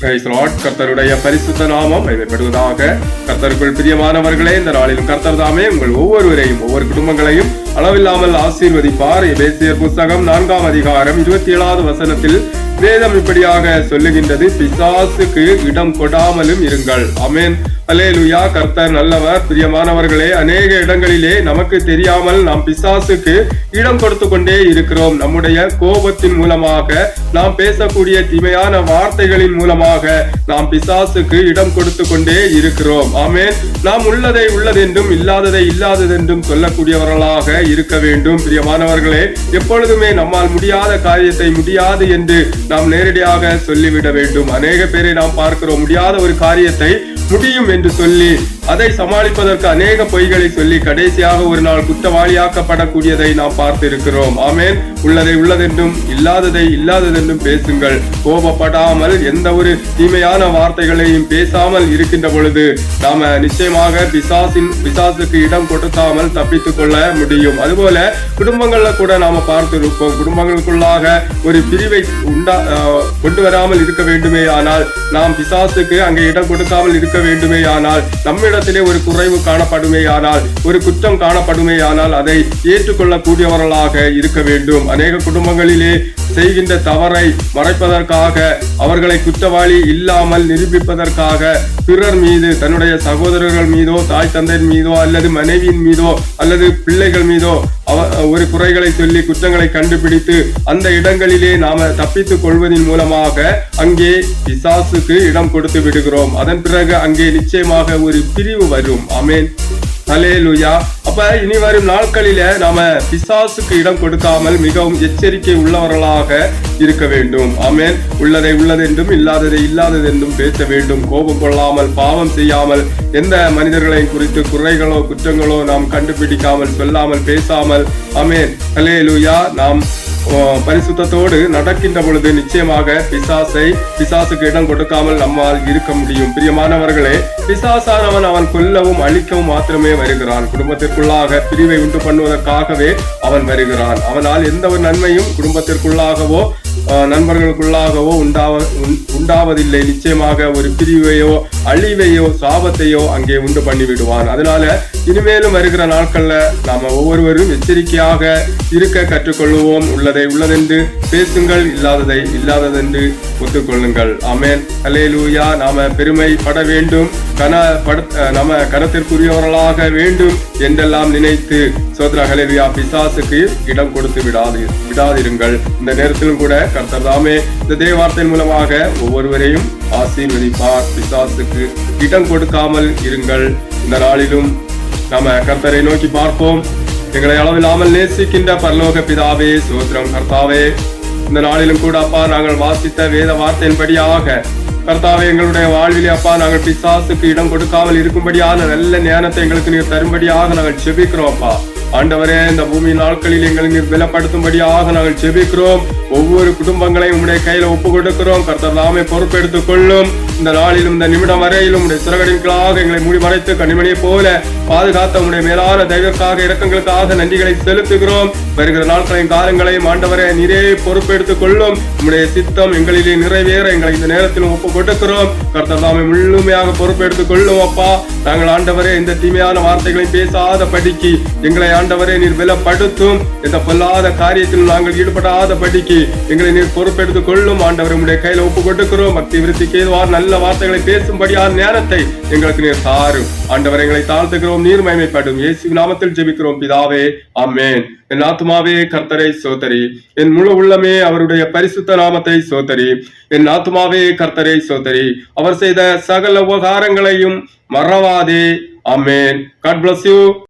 கர்த்தருடைய பரிசுத்த நாமம் மகிமைப்படுவதாக கர்த்தருக்குள் பிரியமானவர்களே இந்த நாளிலும் கர்த்தர் தாமே உங்கள் ஒவ்வொருவரையும் ஒவ்வொரு குடும்பங்களையும் அளவில்லாமல் ஆசீர்வதிப்பார். எபேசியர் புஸ்தகம் நான்காம் அதிகாரம் இருபத்தி ஏழாவது வசனத்தில் வேதம் இப்படியாக சொல்லுகின்றது. பிசாசுக்கு இடம் கொடாமலும் இருங்கள். அமேன் அலே லுயா கர்த்தர் நல்லவர் பிரியமானவர்களே அநேக இடங்களிலே நமக்கு தெரியாமல் நாம் பிசாசுக்கு இடம் கொடுத்து கொண்டே இருக்கிறோம். நம்முடைய கோபத்தின் மூலமாக நாம் பேசக்கூடிய தீமையான வார்த்தைகளின் மூலமாக நாம் பிசாசுக்கு இடம் கொடுத்து கொண்டே இருக்கிறோம். ஆமேன். நாம் உள்ளதை உள்ளதென்றும் இல்லாததை இல்லாததென்றும் சொல்லக்கூடியவர்களாக இருக்க வேண்டும். பிரியமானவர்களே எப்பொழுதுமே நம்மால் முடியாத காரியத்தை முடியாது என்று நாம் நேரடியாக சொல்லிவிட வேண்டும். அநேக பேரை நாம் பார்க்கிறோம். முடியாத ஒரு காரியத்தை முடியும் என்று சொல்லி அதை சமாளிப்பதற்கு அநேக பொய்களை சொல்லி கடைசியாக ஒரு நாள் குற்றவாளியாக்கப்படக்கூடியதை நாம் பார்த்திருக்கிறோம். ஆமேன். உள்ளதை உள்ளதென்றும் இல்லாததை இல்லாததென்றும் பேசுங்கள். கோபப்படாமல் எந்த ஒரு தீமையான வார்த்தைகளையும் பேசாமல் இருக்கின்ற பொழுது நாம நிச்சயமாக பிசாசின் பிசாசுக்கு இடம் கொடுக்காமல் தப்பித்துக் கொள்ள முடியும். அதுபோல குடும்பங்கள்ல கூட நாம பார்த்திருப்போம். குடும்பங்களுக்குள்ளாக ஒரு பிரிவை உண்டா கொண்டு வராமல் இருக்க வேண்டுமே ஆனால் நாம் பிசாசுக்கு அங்கே இடம் கொடுக்காமல் இருக்க வேண்டுமே ஆனால் நம்ம நம்மிடத்திலே ஒரு குறைவு காணப்படுமேயானால் ஒரு குற்றம் காணப்படுமேயானால் அதை ஏற்றுக்கொள்ளக்கூடியவர்களாக இருக்க வேண்டும். அநேக குடும்பங்களிலே செய்கின்ற தவறை மறைப்பதற்காக அவர்களை குற்றவாளி இல்லாமல் நிரூபிப்பதற்காக பிறர் மீது தன்னுடைய சகோதரர்கள் மீதோ தாய் தந்தையின் மீதோ அல்லது மனைவியின் மீதோ அல்லது பிள்ளைகள் மீதோ ஒரு குறைகளை சொல்லி குற்றங்களை கண்டுபிடித்து அந்த இடங்களிலே நாம தப்பித்துக் கொள்வதன் மூலமாக அங்கே பிசாசுக்கு இடம் கொடுத்து விடுகிறோம். அதன் பிறகு அங்கே நிச்சயமாக ஒரு பிரிவு வரும். அலே லுயா அப்ப இனி வரும் நாட்களில நாம பிசாசுக்கு இடம் கொடுக்காமல் மிகவும் எச்சரிக்கை உள்ளவர்களாக இருக்க வேண்டும். ஆமென். உள்ளதை உள்ளதென்றும் இல்லாததை இல்லாததென்றும் பேச வேண்டும். கோபம் கொள்ளாமல் பாவம் செய்யாமல் எந்த மனிதர்களை குறித்து குறைகளோ குற்றங்களோ நாம் கண்டுபிடிக்காமல் சொல்லாமல் பேசாமல் அமே அலே லுயா நாம் பரிசுத்தோடு நடக்கின்ற பொழுது நிச்சயமாக பிசாசை பிசாசுக்கு இடம் கொடுக்காமல் நம்மால் இருக்க முடியும். பிரியமானவர்களே பிசாசானவன் அவன் கொல்லவும் அழிக்கவும் மாத்திரமே வருகிறான். குடும்பத்திற்குள்ளாக பிரிவை உண்டு பண்ணுவதற்காகவே அவன் வருகிறான். அவனால் எந்த ஒரு நன்மையும் குடும்பத்திற்குள்ளாகவோ நண்பர்களுக்குள்ளாகவோ உண்டாவ உண்- உண்டாவதில்லை. நிச்சயமாக ஒரு பிரிவையோ அழிவையோ சாபத்தையோ அங்கே உண்டு பண்ணி விடுவான் அதனால இனிமேலும் வருகிற நாட்கள்ல நாம ஒவ்வொருவரும் எச்சரிக்கையாக இருக்க கற்றுக்கொள்வோம் உள்ளதை உள்ளதென்று பேசுங்கள் இல்லாததை இல்லாததென்று ஒத்துக்கொள்ளுங்கள். அமேன் அலேலூயா நாம பெருமை பட வேண்டும். கன பட நம்ம கனத்திற்குரியவர்களாக வேண்டும் என்றெல்லாம் நினைத்து சோத்ரா ஹலேவியா பிசாசுக்கு இடம் கொடுத்து விடாது விடாதிருங்கள். இந்த நேரத்திலும் கூட கர்த்தர் தாமே இந்த தேவார்த்தையின் மூலமாக ஒவ்வொருவரையும் ஆசீர்வதிப்பார். பிசாசுக்கு இடம் கொடுக்காமல் இருங்கள். இந்த நாளிலும் நாம கர்த்தரை நோக்கி பார்ப்போம். எங்களை அளவில்லாமல் நேசிக்கின்ற பரலோக பிதாவே சோத்திரம் கர்த்தாவே. இந்த நாளிலும் கூட அப்பா நாங்கள் வாசித்த வேத வார்த்தையின்படியாக கர்த்தாவே எங்களுடைய வாழ்விலே அப்பா நாங்கள் பிசாசுக்கு இடம் கொடுக்காமல் இருக்கும்படியான நல்ல ஞானத்தை எங்களுக்கு நீர் தரும்படியாக நாங்கள் செபிக்கிறோம் அப்பா. ஆண்டவரே இந்த பூமி நாட்களில் எங்களை நீர் பலப்படுத்தும்படியாக நாங்கள் செபிக்கிறோம் ஒவ்வொரு குடும்பங்களையும் உடைய கையில ஒப்பு கொடுக்கிறோம் கர்த்தர் நாமே பொறுப்பெடுத்துக் கொள்ளும். இந்த நாளிலும் இந்த நிமிடம் வரையிலும் உடைய சிறகடிகளாக எங்களை மூடி மறைத்து கனிமணியை போல பாதுகாத்த உடைய மேலான தெய்வக்காக இரக்கங்களுக்காக நன்றிகளை செலுத்துகிறோம். வருகிற நாட்களையும் காலங்களையும் ஆண்டவரே நிறைய பொறுப்பெடுத்துக் கொள்ளும். உடைய சித்தம் எங்களிலே நிறைவேற எங்களை இந்த நேரத்தில் ஒப்பு கொடுக்கிறோம் கர்த்தர் நாமே முழுமையாக பொறுப்பெடுத்துக் கொள்ளும் அப்பா. நாங்கள் ஆண்டவரே இந்த தீமையான வார்த்தைகளை பேசாத படிக்கு எங்களை ஆண்டவரே நீர் விலப்படுத்தும். இந்த பொல்லாத காரியத்தில் நாங்கள் ஈடுபடாதபடிக்கு எங்களை நீர் பொறுப்பெடுத்துக் கொள்ளும். ஆண்டவர் உடைய கையில ஒப்பு கொடுக்கிறோம். பக்தி விருத்திக்கு ஏதுவார் நல்ல வார்த்தைகளை பேசும்படியான நேரத்தை எங்களுக்கு நீர் தாரும். ஆண்டவர் எங்களை தாழ்த்துகிறோம் நீர் மயமைப்படும் இயேசு நாமத்தில் ஜெபிக்கிறோம் பிதாவே. ஆமென். என் ஆத்மாவே கர்த்தரை சோதரி. என் முழு உள்ளமே அவருடைய பரிசுத்த நாமத்தை சோதரி. என் ஆத்மாவே கர்த்தரை சோதரி. அவர் செய்த சகல உபகாரங்களையும் மறவாதே. அமேன் காட் பிளஸ் யூ